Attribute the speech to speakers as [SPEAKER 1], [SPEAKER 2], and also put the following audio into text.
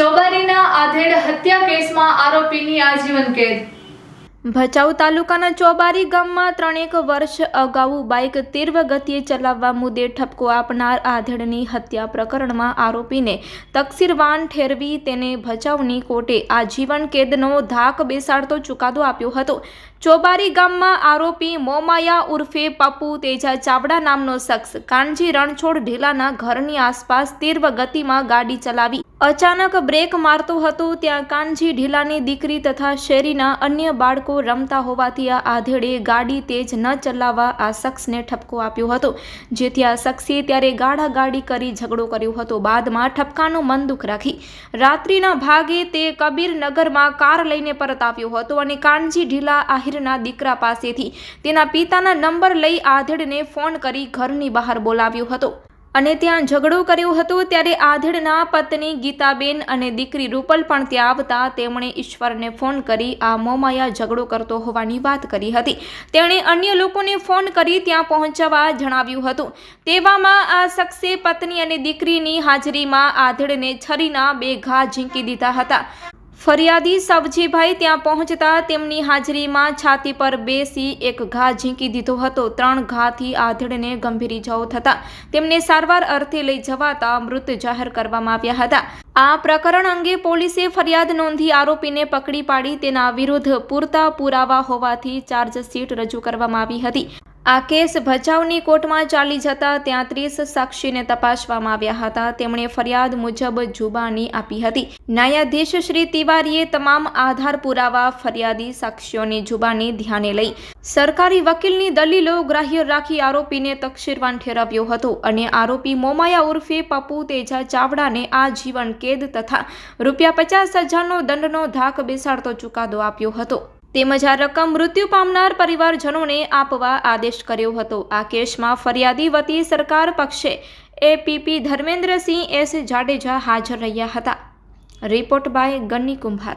[SPEAKER 1] ચોબારીના આધેડ હત્યા કેસમાં આરોપીની આજીવન કેદ.
[SPEAKER 2] ભચાઉ તાલુકાના ચોબારી ગામમાં ત્રણેક વર્ષ અગાઉ બાઇક તીવ્ર ગતિએ ચલાવવા મુદ્દે ઠપકો આપનાર આધેડની હત્યા પ્રકરણમાં આરોપીને તકસીરવાન ઠેરવી તેને ભચાઉની કોર્ટે આજીવન કેદનો ધાક બેસાડતો ચુકાદો આપ્યો હતો. ચોબારી ગામમાં આરોપી મોમાયા ઉર્ફે પપ્પુ તેજા ચાવડા નામનો શખ્સ કાનજી રણછોડ ઢીલાના ઘરની આસપાસ તીવ્ર ગતિમાં ગાડી ચલાવી અચાનક બ્રેક મારતો હતો, ત્યાં કાનજી ઢીલાની દીકરી તથા શેરીના અન્ય બાળકો રમતા હોવાથી આ આધેડે ગાડી તેજ ન ચલાવવા આ શખ્સને ઠપકો આપ્યો હતો. જેથી આ શખ્સે ત્યારે ગાઢા ગાડી કરી ઝઘડો કર્યો હતો. બાદમાં ઠપકાનું મન દુઃખ રાખી રાત્રિના ભાગે તે કબીરનગરમાં કાર લઈને પરત આવ્યો હતો અને કાનજી ઢીલા આહિરના દીકરા પાસેથી તેના પિતાના નંબર લઈ આધેડને ફોન કરી ઘરની બહાર બોલાવ્યો હતો. અને ત્યાં ઝઘડો કર્યો હતો ત્યારે આધેડના પત્ની ગીતાબેન અને દીકરી રૂપલ પણ ત્યાં આવતા તેમણે ઈશ્વરને ફોન કરી આ મોમાયા ઝઘડો કરતો હોવાની વાત કરી હતી. તેણે અન્ય લોકોને ફોન કરી ત્યાં પહોંચવા જણાવ્યું હતું. તેવામાં આ શખ્સે પત્ની અને દીકરીની હાજરીમાં આધેડને છરીના બે ઘા ઝીંકી દીધા હતા. ફરિયાદી સબજીભાઈ ત્યાં પહોંચતા તેમની હાજરીમાં છાતી પર બેસી એક ઘા ઝીંકી દીધો હતો. ત્રણ ઘાથી આધેડને ગંભીર ઇજાઓ થતાં તેમને સારવાર અર્થે લઈ જવાતા મૃત જાહેર કરવામાં આવ્યા હતા. આ પ્રકરણ અંગે પોલીસે ફરિયાદ નોંધી આરોપીને પકડી પાડી. તેના વિરુદ્ધ પૂરતા પુરાવા હોવાથી ચાર્જશીટ રજૂ કરવામાં આવી હતી. આ કેસ ભચાઉની કોર્ટમાં ચાલી જતા ત્યાં ત્રીસ સાક્ષીને તપાસવામાં આવ્યા હતા. તેમણે ફરિયાદ મુજબ જુબાની આપી હતી. ન્યાયાધીશ શ્રી તિવારીએ તમામ આધાર પુરાવા, ફરિયાદી સાક્ષીઓની જુબાની ધ્યાને લઈ સરકારી વકીલની દલીલો ગ્રાહ્ય રાખી આરોપીને તકશીરવાન ઠેરવ્યો હતો અને આરોપી મોમાયા ઉર્ફે પપુ તેજા ચાવડાને આજીવન કેદ તથા રૂપિયા પચાસ હજારનો દંડનો ધાક બેસાડતો ચુકાદો આપ્યો હતો. તેમજ આ રકમ મૃત્યુ પામનાર પરિવારજનોને આપવા આદેશ કર્યો હતો. આ કેસમાં ફરિયાદી વતી સરકાર પક્ષે એપીપી ધર્મેન્દ્રસિંહ એસ જાડેજા હાજર રહ્યા હતા. રિપોર્ટ બાય ગન્ની કુંભાર.